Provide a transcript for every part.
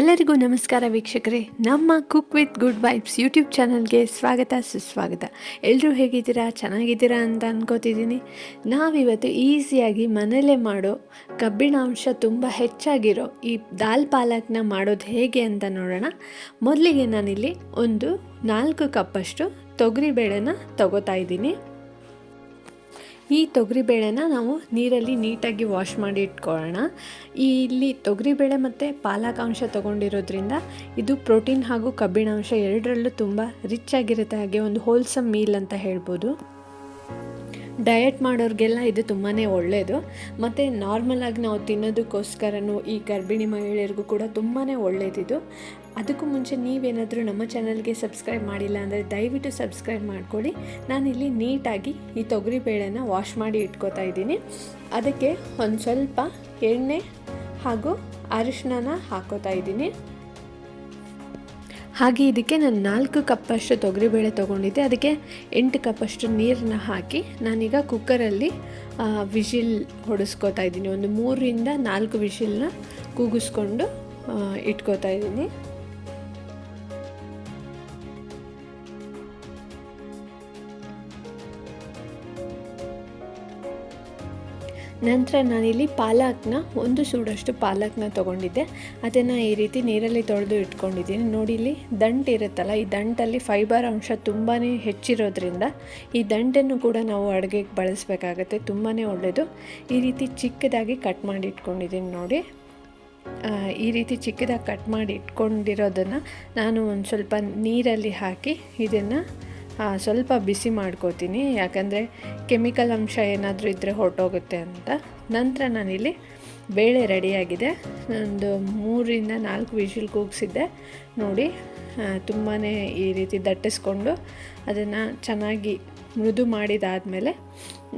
ಎಲ್ಲರಿಗೂ ನಮಸ್ಕಾರ ವೀಕ್ಷಕರೇ. ನಮ್ಮ cook with good vibes YouTube ಚಾನಲ್ಗೆ ಸ್ವಾಗತ, ಸುಸ್ವಾಗತ. ಎಲ್ಲರೂ ಹೇಗಿದ್ದೀರಾ? ಚೆನ್ನಾಗಿದ್ದೀರಾ ಅಂತ ಅನ್ಕೋತಿದ್ದೀನಿ. ನಾವಿವತ್ತು ಈಸಿಯಾಗಿ ಮನೆಯಲ್ಲೇ ಮಾಡೋ ಕಬ್ಬಿಣಾಂಶ ತುಂಬ ಹೆಚ್ಚಾಗಿರೋ ಈ ದಾಲ್ ಪಾಲಕ್ನ ಮಾಡೋದು ಹೇಗೆ ಅಂತ ನೋಡೋಣ. ಮೊದಲಿಗೆ ನಾನಿಲ್ಲಿ ಒಂದು ನಾಲ್ಕು ಕಪ್ಪಷ್ಟು ತೊಗರಿಬೇಳೆನ ತಗೋತಾ ಇದ್ದೀನಿ. ಈ ತೊಗರಿಬೇಳೆನ ನಾವು ನೀರಲ್ಲಿ ನೀಟಾಗಿ ವಾಶ್ ಮಾಡಿ ಇಟ್ಕೊಳ್ಳೋಣ. ಈ ಇಲ್ಲಿ ತೊಗರಿಬೇಳೆ ಮತ್ತು ಪಾಲಕಾಂಶ ತೊಗೊಂಡಿರೋದ್ರಿಂದ ಇದು ಪ್ರೋಟೀನ್ ಹಾಗೂ ಕಬ್ಬಿಣಾಂಶ ಎರಡರಲ್ಲೂ ತುಂಬ ರಿಚ್ ಆಗಿರುತ್ತೆ. ಹಾಗೆ ಒಂದು ಹೋಲ್ಸಮ್ ಮೀಲ್ ಅಂತ ಹೇಳ್ಬೋದು. ಡಯಟ್ ಮಾಡೋರಿಗೆಲ್ಲ ಇದು ತುಂಬಾ ಒಳ್ಳೆಯದು ಮತ್ತು ನಾರ್ಮಲಾಗಿ ನಾವು ತಿನ್ನೋದಕ್ಕೋಸ್ಕರನೂ ಈ ಗರ್ಭಿಣಿ ಮಹಿಳೆಯರಿಗೂ ಕೂಡ ತುಂಬಾ ಒಳ್ಳೆಯದಿದು ಅದಕ್ಕೂ ಮುಂಚೆ ನೀವೇನಾದರೂ ನಮ್ಮ ಚಾನಲ್ಗೆ ಸಬ್ಸ್ಕ್ರೈಬ್ ಮಾಡಿಲ್ಲ ಅಂದರೆ ದಯವಿಟ್ಟು ಸಬ್ಸ್ಕ್ರೈಬ್ ಮಾಡ್ಕೊಳ್ಳಿ. ನಾನಿಲ್ಲಿ ನೀಟಾಗಿ ಈ ತೊಗರಿ ಬೇಳೆನ ವಾಶ್ ಮಾಡಿ ಇಟ್ಕೋತಾ ಇದ್ದೀನಿ. ಅದಕ್ಕೆ ಒಂದು ಸ್ವಲ್ಪ ಎಣ್ಣೆ ಹಾಗೂ ಅರಿಶಿಣನ ಹಾಕೋತಾ ಇದ್ದೀನಿ. ಹಾಗೆ ಇದಕ್ಕೆ ನಾನು ನಾಲ್ಕು ಕಪ್ಪಷ್ಟು ತೊಗರಿಬೇಳೆ ತೊಗೊಂಡಿದ್ದೆ. ಅದಕ್ಕೆ ಎಂಟು ಕಪ್ಪಷ್ಟು ನೀರನ್ನ ಹಾಕಿ ನಾನೀಗ ಕುಕ್ಕರಲ್ಲಿ ವಿಶಿಲ್ ಹೊಡಿಸ್ಕೋತಾ ಇದ್ದೀನಿ. ಒಂದು ಮೂರರಿಂದ ನಾಲ್ಕು ವಿಶಿಲ್ನ ಕೂಗಿಸ್ಕೊಂಡು ಇಟ್ಕೋತಾ ಇದ್ದೀನಿ. ನಂತರ ನಾನಿಲ್ಲಿ ಪಾಲಕ್ನ, ಒಂದು ಸೂಡಷ್ಟು ಪಾಲಕ್ನ ತೊಗೊಂಡಿದ್ದೆ. ಅದನ್ನು ಈ ರೀತಿ ನೀರಲ್ಲಿ ತೊಳೆದು ಇಟ್ಕೊಂಡಿದ್ದೀನಿ. ನೋಡಿ ಇಲ್ಲಿ ದಂಟು ಇರುತ್ತಲ್ಲ, ಈ ದಂಟಲ್ಲಿ ಫೈಬರ್ ಅಂಶ ತುಂಬಾ ಹೆಚ್ಚಿರೋದ್ರಿಂದ ಈ ದಂಟನ್ನು ಕೂಡ ನಾವು ಅಡುಗೆಗೆ ಬಳಸಬೇಕಾಗತ್ತೆ ತುಂಬಾ ಒಳ್ಳೆಯದು ಈ ರೀತಿ ಚಿಕ್ಕದಾಗಿ ಕಟ್ ಮಾಡಿ ಇಟ್ಕೊಂಡಿದ್ದೀನಿ ನೋಡಿ. ಈ ರೀತಿ ಚಿಕ್ಕದಾಗಿ ಕಟ್ ಮಾಡಿ ಇಟ್ಕೊಂಡಿರೋದನ್ನು ನಾನು ಒಂದು ಸ್ವಲ್ಪ ನೀರಲ್ಲಿ ಹಾಕಿ ಇದನ್ನು ಸ್ವಲ್ಪ ಬಿಸಿ ಮಾಡ್ಕೋತೀನಿ. ಯಾಕಂದರೆ ಕೆಮಿಕಲ್ ಅಂಶ ಏನಾದರೂ ಇದ್ದರೆ ಹೊರಟೋಗುತ್ತೆ ಅಂತ. ನಂತರ ನಾನಿಲ್ಲಿ ಬೇಳೆ ರೆಡಿಯಾಗಿದೆ. ಒಂದು ಮೂರಿಂದ ನಾಲ್ಕು ವಿಷಿಲ್ ಕೂಗಿಸಿದ್ದೆ. ನೋಡಿ ತುಂಬಾ ಈ ರೀತಿ ದಟ್ಟಿಸ್ಕೊಂಡು ಅದನ್ನು ಚೆನ್ನಾಗಿ ಮೃದು ಮಾಡಿದಾದಮೇಲೆ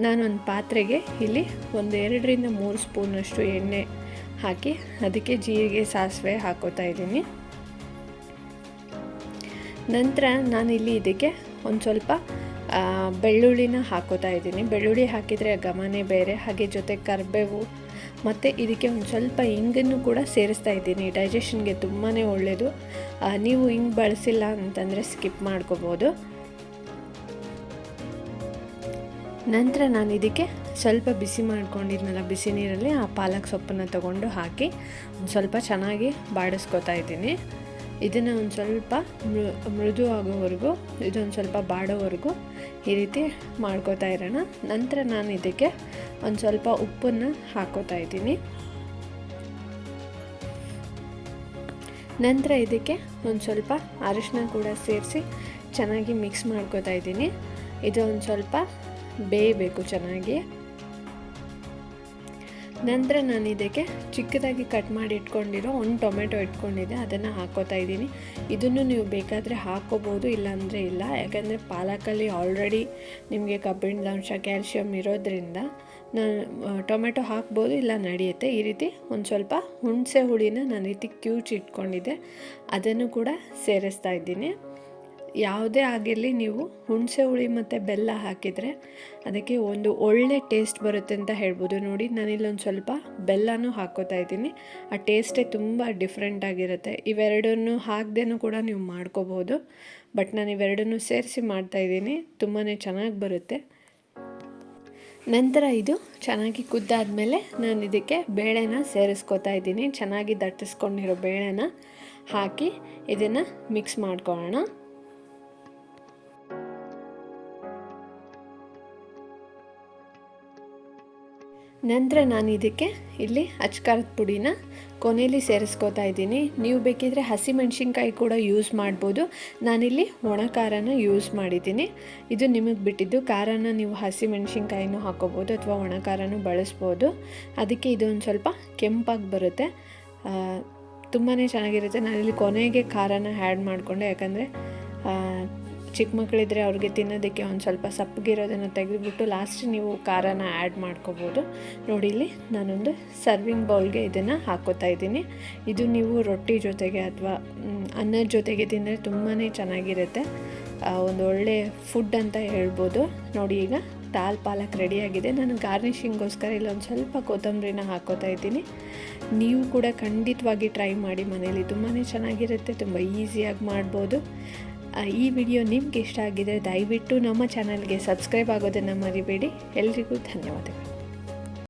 ನಾನೊಂದು ಪಾತ್ರೆಗೆ ಇಲ್ಲಿ ಒಂದು ಎರಡರಿಂದ ಮೂರು ಸ್ಪೂನಷ್ಟು ಎಣ್ಣೆ ಹಾಕಿ ಅದಕ್ಕೆ ಜೀರಿಗೆ, ಸಾಸಿವೆ ಹಾಕೋತಾ ಇದ್ದೀನಿ. ನಂತರ ನಾನಿಲ್ಲಿ ಇದಕ್ಕೆ ಒಂದು ಸ್ವಲ್ಪ ಬೆಳ್ಳುಳ್ಳಿನ ಹಾಕೋತಾ ಇದ್ದೀನಿ. ಬೆಳ್ಳುಳ್ಳಿ ಹಾಕಿದರೆ ಘಮನೇ ಬೇರೆ, ಹಾಗೆ ಜೊತೆ ಕರಿಬೇವು ಮತ್ತು ಇದಕ್ಕೆ ಒಂದು ಸ್ವಲ್ಪ ಇಂಗನ್ನು ಕೂಡ ಸೇರಿಸ್ತಾ ಇದ್ದೀನಿ. ಡೈಜೆಷನ್ಗೆ ತುಂಬಾ ಒಳ್ಳೆಯದು ನೀವು ಹಿಂಗೆ ಬಳಸಿಲ್ಲ ಅಂತಂದರೆ ಸ್ಕಿಪ್ ಮಾಡ್ಕೋಬೋದು. ನಂತರ ನಾನು ಇದಕ್ಕೆ ಸ್ವಲ್ಪ ಬಿಸಿ ಮಾಡ್ಕೊಂಡಿದ್ನಲ್ಲ, ಬಿಸಿ ನೀರಲ್ಲಿ ಆ ಪಾಲಕ್ ಸೊಪ್ಪನ್ನು ತಗೊಂಡು ಹಾಕಿ ಒಂದು ಸ್ವಲ್ಪ ಚೆನ್ನಾಗಿ ಬಾಡಿಸ್ಕೊತಾ ಇದ್ದೀನಿ. ಇದನ್ನು ಒಂದು ಸ್ವಲ್ಪ ಮೃದು ಆಗೋವರೆಗೂ ಇದೊಂದು ಸ್ವಲ್ಪ ಬಾಡೋವರೆಗೂ ಈ ರೀತಿ ಮಾಡ್ಕೋತಾ ಇರೋಣ. ನಂತರ ನಾನು ಇದಕ್ಕೆ ಒಂದು ಸ್ವಲ್ಪ ಉಪ್ಪನ್ನು ಹಾಕೋತಾ ಇದ್ದೀನಿ. ನಂತರ ಇದಕ್ಕೆ ಒಂದು ಸ್ವಲ್ಪ ಅರಿಶಿನ ಕೂಡ ಸೇರಿಸಿ ಚೆನ್ನಾಗಿ ಮಿಕ್ಸ್ ಮಾಡ್ಕೋತಾ ಇದ್ದೀನಿ. ಇದು ಒಂದು ಸ್ವಲ್ಪ ಬೇಯಬೇಕು ಚೆನ್ನಾಗಿ. ನಂತರ ನಾನು ಇದಕ್ಕೆ ಚಿಕ್ಕದಾಗಿ ಕಟ್ ಮಾಡಿ ಇಟ್ಕೊಂಡಿರೋ ಒಂದು ಟೊಮೆಟೊ ಇಟ್ಕೊಂಡಿದ್ದೆ, ಅದನ್ನು ಹಾಕೋತಾ ಇದ್ದೀನಿ. ಇದನ್ನು ನೀವು ಬೇಕಾದರೆ ಹಾಕೋಬೋದು, ಇಲ್ಲಾಂದರೆ ಇಲ್ಲ. ಯಾಕಂದರೆ ಪಾಲಕಲ್ಲಿ ಆಲ್ರೆಡಿ ನಿಮಗೆ ಕಬ್ಬಿಣದ ಅಂಶ ಕ್ಯಾಲ್ಶಿಯಮ್ ಇರೋದ್ರಿಂದ ನಾನು ಟೊಮೆಟೊ ಹಾಕ್ಬೋದು, ಇಲ್ಲ ನಡೆಯುತ್ತೆ. ಈ ರೀತಿ ಒಂದು ಸ್ವಲ್ಪ ಹುಣಸೆ ಹುಳಿನ ನಾನು ರೀತಿ ಕ್ಯೂಚ್ ಇಟ್ಕೊಂಡಿದ್ದೆ. ಅದನ್ನು ಕೂಡ ಸೇರಿಸ್ತಾ ಇದ್ದೀನಿ. ಯಾವುದೇ ಆಗಿರಲಿ ನೀವು ಹುಣಸೆ ಹುಳಿ ಮತ್ತು ಬೆಲ್ಲ ಹಾಕಿದರೆ ಅದಕ್ಕೆ ಒಂದು ಒಳ್ಳೆ ಟೇಸ್ಟ್ ಬರುತ್ತೆ ಅಂತ ಹೇಳ್ಬೋದು. ನೋಡಿ, ನಾನಿಲ್ಲೊಂದು ಸ್ವಲ್ಪ ಬೆಲ್ಲನೂ ಹಾಕ್ಕೋತಾ ಇದ್ದೀನಿ. ಆ ಟೇಸ್ಟೇ ತುಂಬ ಡಿಫ್ರೆಂಟ್ ಆಗಿರುತ್ತೆ. ಇವೆರಡನ್ನು ಹಾಕ್ದೇನೂ ಕೂಡ ನೀವು ಮಾಡ್ಕೋಬೋದು ಬಟ್ ನಾನು ಇವೆರಡನ್ನೂ ಸೇರಿಸಿ ಮಾಡ್ತಾ ಇದ್ದೀನಿ. ತುಂಬಾ ಚೆನ್ನಾಗಿ ಬರುತ್ತೆ. ನಂತರ ಇದು ಚೆನ್ನಾಗಿ ಕುದ್ದಾದಮೇಲೆ ನಾನು ಇದಕ್ಕೆ ಬೇಳೆನ ಸೇರಿಸ್ಕೊತಾ ಇದ್ದೀನಿ. ಚೆನ್ನಾಗಿ ದಟ್ಟಿಸ್ಕೊಂಡಿರೋ ಬೇಳೆನ ಹಾಕಿ ಇದನ್ನು ಮಿಕ್ಸ್ ಮಾಡ್ಕೊಳ್ಳೋಣ. ನಂತರ ನಾನು ಇದಕ್ಕೆ ಇಲ್ಲಿ ಅಚ್ಕಾರದ ಪುಡಿನ ಕೊನೆಯಲ್ಲಿ ಸೇರಿಸ್ಕೋತಾ ಇದ್ದೀನಿ. ನೀವು ಬೇಕಿದ್ರೆ ಹಸಿಮೆಣ್ಸಿನ್ಕಾಯಿ ಕೂಡ ಯೂಸ್ ಮಾಡ್ಬೋದು. ನಾನಿಲ್ಲಿ ಒಣ ಖಾರನ ಯೂಸ್ ಮಾಡಿದ್ದೀನಿ. ಇದು ನಿಮಗೆ ಬಿಟ್ಟಿದ್ದು ಖಾರನ ನೀವು ಹಸಿಮೆಣ್ಸಿನ್ಕಾಯಿನೂ ಹಾಕೋಬೋದು ಅಥವಾ ಒಣ ಖಾರನೂ ಬಳಸ್ಬೋದು. ಅದಕ್ಕೆ ಇದೊಂದು ಸ್ವಲ್ಪ ಕೆಂಪಾಗಿ ಬರುತ್ತೆ. ತುಂಬಾ ಚೆನ್ನಾಗಿರುತ್ತೆ. ನಾನಿಲ್ಲಿ ಕೊನೆಗೆ ಖಾರನ ಆ್ಯಡ್ ಮಾಡಿಕೊಂಡೆ. ಯಾಕಂದರೆ ಚಿಕ್ಕ ಮಕ್ಕಳಿದ್ರೆ ಅವ್ರಿಗೆ ತಿನ್ನೋದಕ್ಕೆ ಒಂದು ಸ್ವಲ್ಪ ಸಪ್ಪಗಿರೋದನ್ನು ತೆಗೆದುಬಿಟ್ಟು ಲಾಸ್ಟ್ ನೀವು ಖಾರನ ಆ್ಯಡ್ ಮಾಡ್ಕೋಬೋದು. ನೋಡಿ ಇಲ್ಲಿ ನಾನೊಂದು ಸರ್ವಿಂಗ್ ಬೌಲ್ಗೆ ಇದನ್ನು ಹಾಕೋತಾ ಇದ್ದೀನಿ. ಇದು ನೀವು ರೊಟ್ಟಿ ಜೊತೆಗೆ ಅಥವಾ ಅನ್ನದ ಜೊತೆಗೆ ತಿಂದರೆ ತುಂಬಾ ಚೆನ್ನಾಗಿರುತ್ತೆ. ಒಂದು ಒಳ್ಳೆ ಫುಡ್ ಅಂತ ಹೇಳ್ಬೋದು. ನೋಡಿ ಈಗ ದಾಲ್ ಪಾಲಕ್ ರೆಡಿಯಾಗಿದೆ ನಾನು ಗಾರ್ನಿಷಿಂಗೋಸ್ಕರ ಇಲ್ಲೊಂದು ಸ್ವಲ್ಪ ಕೊತ್ತಂಬರಿನ ಹಾಕೋತಾ ಇದ್ದೀನಿ. ನೀವು ಕೂಡ ಖಂಡಿತವಾಗಿ ಟ್ರೈ ಮಾಡಿ ಮನೇಲಿ. ತುಂಬಾ ಚೆನ್ನಾಗಿರುತ್ತೆ. ತುಂಬ ಈಸಿಯಾಗಿ ಮಾಡ್ಬೋದು. ಈ ವಿಡಿಯೋ ನಿಮ್ಗೆ ಇಷ್ಟ ಆಗಿದ್ರೆ ದಯವಿಟ್ಟು ನಮ್ಮ ಚಾನಲ್ಗೆ ಸಬ್ಸ್ಕ್ರೈಬ್ ಆಗೋದನ್ನು ಮರಿಬೇಡಿ. ಎಲ್ರಿಗೂ ಧನ್ಯವಾದಗಳು.